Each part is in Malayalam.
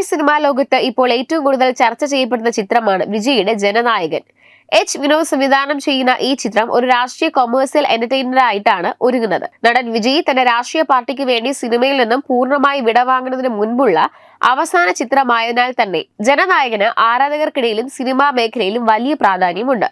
തമിഴ് സിനിമാ ലോകത്ത് ഇപ്പോൾ ഏറ്റവും കൂടുതൽ ചർച്ച ചെയ്യപ്പെടുന്ന ചിത്രമാണ് വിജയുടെ ജനനായകൻ. എച്ച് വിനോദ് സംവിധാനം ചെയ്യുന്ന ഈ ചിത്രം ഒരു രാഷ്ട്രീയ കൊമേഴ്സ്യൽ എന്റർടൈനർ ആയിട്ടാണ് ഒരുങ്ങുന്നത്. നടൻ വിജയ് തന്റെ രാഷ്ട്രീയ പാർട്ടിക്ക് വേണ്ടി സിനിമയിൽ നിന്നും പൂർണമായി വിടവാങ്ങുന്നതിന് മുൻപുള്ള അവസാന ചിത്രമായതിനാൽ തന്നെ ജനനായകന് ആരാധകർക്കിടയിലും സിനിമാ മേഖലയിലും വലിയ പ്രാധാന്യമുണ്ട്.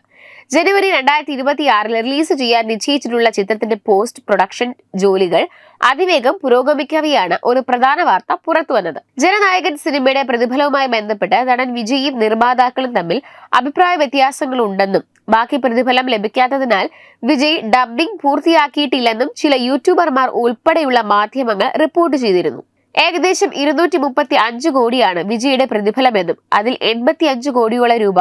ജനുവരി രണ്ടായിരത്തി ഇരുപത്തി ആറിൽ റിലീസ് ചെയ്യാൻ നിശ്ചയിച്ചിട്ടുള്ള ചിത്രത്തിന്റെ പോസ്റ്റ് പ്രൊഡക്ഷൻ ജോലികൾ അതിവേഗം പുരോഗമിക്കവെയാണ് ഒരു പ്രധാന വാർത്ത പുറത്തുവന്നത് ജനനായകൻ സിനിമയുടെ പ്രതിഫലവുമായി ബന്ധപ്പെട്ട് നടൻ വിജയും നിർമ്മാതാക്കളും തമ്മിൽ അഭിപ്രായ വ്യത്യാസങ്ങളുണ്ടെന്നും ബാക്കി പ്രതിഫലം ലഭിക്കാത്തതിനാൽ വിജയ് ഡബ്ബിംഗ് പൂർത്തിയാക്കിയിട്ടില്ലെന്നും ചില യൂട്യൂബർമാർ ഉൾപ്പെടെയുള്ള മാധ്യമങ്ങൾ റിപ്പോർട്ട് ചെയ്തിരുന്നു. ഏകദേശം ഇരുന്നൂറ്റി മുപ്പത്തി അഞ്ച് കോടിയാണ് വിജയുടെ പ്രതിഫലമെന്നും അതിൽ എൺപത്തി അഞ്ച് കോടിയോളം രൂപ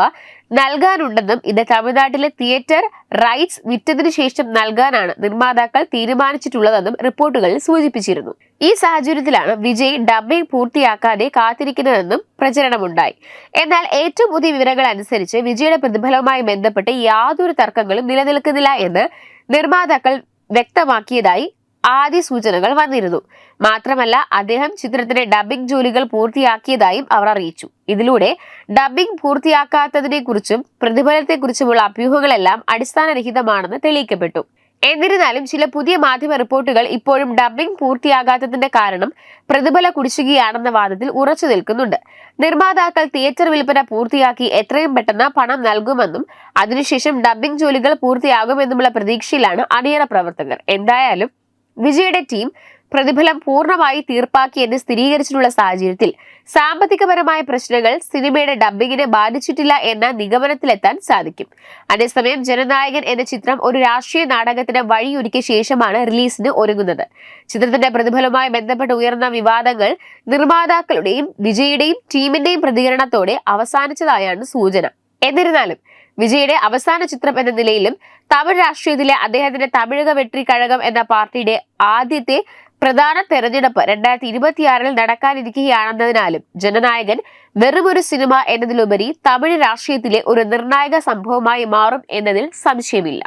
നൽകാനുണ്ടെന്നും ഇത് തമിഴ്നാട്ടിലെ തിയേറ്റർ റൈറ്റ്സ് വിറ്റതിനു ശേഷം നൽകാനാണ് നിർമ്മാതാക്കൾ തീരുമാനിച്ചിട്ടുള്ളതെന്നും റിപ്പോർട്ടുകളിൽ സൂചിപ്പിച്ചിരുന്നു. ഈ സാഹചര്യത്തിലാണ് വിജയ് ഡബ്ബിംഗ് പൂർത്തിയാക്കാതെ കാത്തിരിക്കുന്നതെന്നും പ്രചരണമുണ്ടായി. എന്നാൽ ഏറ്റവും പുതിയ വിവരങ്ങൾ അനുസരിച്ച് വിജയുടെ പ്രതിഫലവുമായി ബന്ധപ്പെട്ട് യാതൊരു തർക്കങ്ങളും നിലനിൽക്കുന്നില്ല എന്ന് നിർമ്മാതാക്കൾ വ്യക്തമാക്കിയതായി ആദ്യ സൂചനകൾ വന്നിരുന്നു. മാത്രമല്ല അദ്ദേഹം ചിത്രത്തിന്റെ ഡബിംഗ് ജോലികൾ പൂർത്തിയാക്കിയതായും അവർ അറിയിച്ചു. ഇതിലൂടെ ഡബിംഗ് പൂർത്തിയാക്കാത്തതിനെ കുറിച്ചും പ്രതിഫലത്തെക്കുറിച്ചുമുള്ള അഭ്യൂഹങ്ങളെല്ലാം അടിസ്ഥാനരഹിതമാണെന്ന് തെളിയിക്കപ്പെട്ടു. എന്നിരുന്നാലും ചില പുതിയ മാധ്യമ റിപ്പോർട്ടുകൾ ഇപ്പോഴും ഡബ്ബിംഗ് പൂർത്തിയാകാത്തതിന്റെ കാരണം പ്രതിഫല കുടിശ്ശികയാണെന്ന വാദത്തിൽ ഉറച്ചു നിൽക്കുന്നുണ്ട്. നിർമ്മാതാക്കൾ തിയേറ്റർ വിൽപ്പന പൂർത്തിയാക്കി എത്രയും പെട്ടെന്ന് പണം നൽകുമെന്നും അതിനുശേഷം ഡബ്ബിംഗ് ജോലികൾ പൂർത്തിയാകുമെന്നുമുള്ള പ്രതീക്ഷയിലാണ് അണിയറ പ്രവർത്തകർ. എന്തായാലും വിജയുടെ ടീം പ്രതിഫലം പൂർണമായി തീർപ്പാക്കിയെന്ന് സ്ഥിരീകരിച്ചിട്ടുള്ള സാഹചര്യത്തിൽ സാമ്പത്തികപരമായ പ്രശ്നങ്ങൾ സിനിമയുടെ ഡബ്ബിങ്ങിനെ ബാധിച്ചിട്ടില്ല എന്ന നിഗമനത്തിലെത്താൻ സാധിക്കും. അതേസമയം ജനനായകൻ എന്ന ചിത്രം ഒരു രാഷ്ട്രീയ നാടകത്തിന് വഴിയൊരുക്കിയ ശേഷമാണ് റിലീസിന് ഒരുങ്ങുന്നത്. ചിത്രത്തിന്റെ പ്രതിഫലവുമായി ബന്ധപ്പെട്ട് ഉയർന്ന വിവാദങ്ങൾ നിർമ്മാതാക്കളുടെയും വിജയുടെയും ടീമിന്റെയും പ്രതികരണത്തോടെ അവസാനിച്ചതായാണ് സൂചന. എന്നിരുന്നാലും വിജയുടെ അവസാന ചിത്രം എന്ന നിലയിലും തമിഴ് രാഷ്ട്രീയത്തിലെ അദ്ദേഹത്തിന്റെ തമിഴക വെട്രി കഴകം എന്ന പാർട്ടിയുടെ ആദ്യത്തെ പ്രധാന തെരഞ്ഞെടുപ്പ് രണ്ടായിരത്തി ഇരുപത്തിയാറിൽ നടക്കാനിരിക്കുകയാണെന്നതിനാലും ജനനായകൻ വെറുമൊരു സിനിമ എന്നതിലുപരി തമിഴ് രാഷ്ട്രീയത്തിലെ ഒരു നിർണായക സംഭവമായി മാറും എന്നതിൽ സംശയമില്ല.